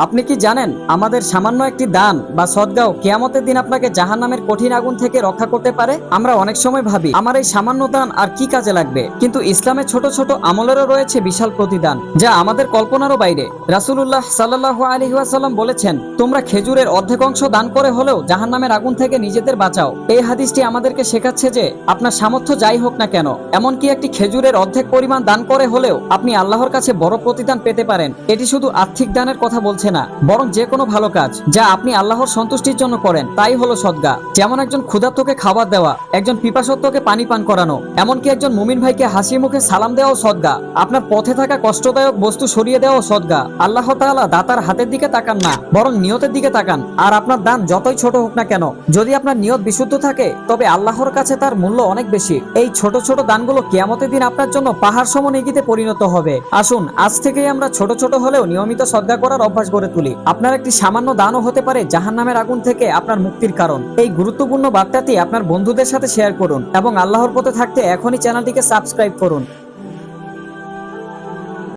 আপনি কি জানেন, আমাদের সামান্য একটি দান বা সদ্গাও কেয়ামতের দিন আপনাকে জাহান্নামের কঠিন আগুন থেকে রক্ষা করতে পারে? আমরা অনেক সময় ভাবি, আমার এই সামান্য দান আর কি কাজে লাগবে? কিন্তু ইসলামের ছোট ছোট আমলেরও রয়েছে বিশাল প্রতিদান, যা আমাদের কল্পনারও বাইরে। রাসূলুল্লাহ সাল্লাহ আলহিহাসাল্লাম বলেছেন, তোমরা খেজুরের অর্ধেক অংশ দান করে হলেও জাহান্নামের আগুন থেকে নিজেদের বাঁচাও। এই হাদিসটি আমাদেরকে শেখাচ্ছে যে, আপনার সামর্থ্য যাই হোক না কেন, এমনকি একটি খেজুরের অর্ধেক পরিমাণ দান করে হলেও আপনি আল্লাহর কাছে বড় প্রতিদান পেতে পারেন। এটি শুধু আর্থিক দানের কথা বলছে না, বরং যে কোনো ভালো কাজ যা আপনি আল্লাহর সন্তুষ্টির জন্য করেন, তাই হলো সদ্গা। যেমন একজন ক্ষুধার্তকে খাবার দেওয়া, একজন পিপাসত্বকে পানি পান করানো, এমনকি একজন মুমিন ভাইকে হাসি মুখে সালাম দেওয়াও সদ্গা। আপনার পথে থাকা কষ্টদায়ক বস্তু সরিয়ে দেওয়াও সদ্গা। আল্লাহ তাআলা দাতার হাতের দিকে তাকান না, বরং নিয়তের দিকে তাকান। আর আপনার দান যতই ছোট হোক না কেন, যদি আপনার নিয়ত বিশুদ্ধ থাকে, তবে আল্লাহর কাছে তার মূল্য অনেক বেশি। এই ছোট ছোট দানগুলো কিয়ামতের দিন আপনার জন্য পাহাড় সম এগিতে পরিণত হবে। আসুন, আজ থেকেই আমরা ছোট ছোট হলেও নিয়মিত সদ্গা করার অভ্যাস গড়ে তুলি। আপনার একটি সামান্য দানও হতে পারে জাহান নামের আগুন থেকে আপনার মুক্তির কারণ। এই গুরুত্বপূর্ণ বার্তাটি আপনার বন্ধুদের সাথে শেয়ার করুন এবং আল্লাহর পথে থাকতে এখনই চ্যানেলটিকে সাবস্ক্রাইব করুন।